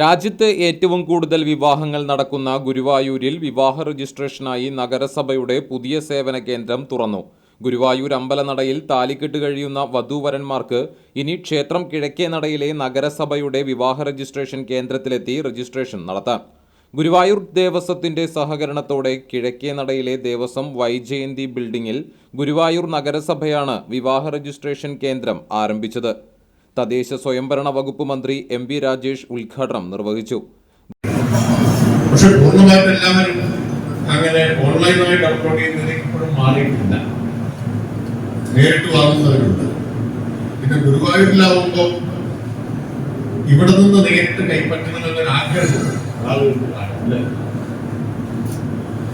രാജ്യത്ത് ഏറ്റവും കൂടുതൽ വിവാഹങ്ങൾ നടക്കുന്ന ഗുരുവായൂരിൽ വിവാഹ രജിസ്ട്രേഷനായി നഗരസഭയുടെ പുതിയ സേവന കേന്ദ്രം തുറന്നു. ഗുരുവായൂർ അമ്പലനടയിൽ താലിക്കെട്ട് കഴിയുന്ന വധൂവരന്മാർക്ക് ഇനി ക്ഷേത്രം കിഴക്കേ നടയിലെ നഗരസഭയുടെ വിവാഹ രജിസ്ട്രേഷൻ കേന്ദ്രത്തിലെത്തി രജിസ്ട്രേഷൻ നടത്താം. ഗുരുവായൂർ ദേവസ്വത്തിന്റെ സഹകരണത്തോടെ കിഴക്കേ നടയിലെ ദേവസ്വം വൈജയന്തി ബിൽഡിംഗിൽ ഗുരുവായൂർ നഗരസഭയാണ് വിവാഹ രജിസ്ട്രേഷൻ കേന്ദ്രം ആരംഭിച്ചത്. തദ്ദേശ സ്വയംഭരണ വകുപ്പ് മന്ത്രി എം വി രാജേഷ് ഉദ്ഘാടനം നിർവഹിച്ചു. പക്ഷെ പൂർണമായിട്ട് എല്ലാവരും അങ്ങനെ ഓൺലൈനായിട്ട് അപ്ലോഡ് ചെയ്യുന്നതിലേക്ക് ഇപ്പോഴും മാറിയിട്ടില്ല. നേരിട്ട് വാങ്ങുന്നവരുണ്ട് പിന്നെ ഗുരുവായൂരിലാവുമ്പോൾ ഇവിടെ നിന്ന് നേരിട്ട് കൈപ്പറ്റണമെന്നൊരു ആഗ്രഹം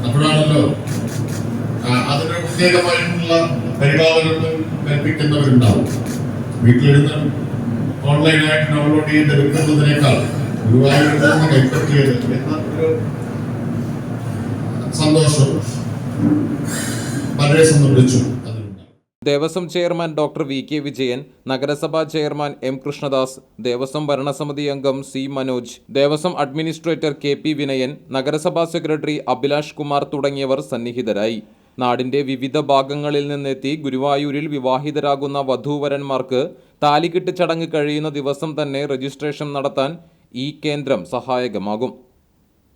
അപ്പോഴാണല്ലോ അതിന് പ്രത്യേകമായിട്ടുള്ള പരിപാടികൾ കൽപ്പിക്കുന്നവരുണ്ടാവും. വീട്ടിലിരുന്ന് ഓൺലൈനായിട്ട് ഡൗൺലോഡ് ചെയ്ത് എടുക്കുന്നതിനേക്കാൾ ഗുരുവായൂരിൽ കൈപ്പറ്റിയത് എന്ന ഒരു സന്തോഷം പലരെ സംബന്ധിച്ചു Devaswom chairman doctor V K Vijayan നഗരസഭാ ചെയർമാൻ എം കൃഷ്ണദാസ് ദേവസ്വം ഭരണസമിതി അംഗം C Manoj Devaswom administrator K P Vinayan നഗരസഭാ സെക്രട്ടറി അഭിലാഷ് കുമാർ തുടങ്ങിയവർ സന്നിഹിതരായി. നാടിന്റെ വിവിധ ഭാഗങ്ങളിൽ നിന്നെത്തി ഗുരുവായൂരിൽ വിവാഹിതരാകുന്ന വധൂവരന്മാർക്ക് താലികെട്ട് ചടങ്ങ് കഴിയുന്ന ദിവസം തന്നെ രജിസ്ട്രേഷൻ നടത്താൻ ഈ കേന്ദ്രം സഹായകമാകും.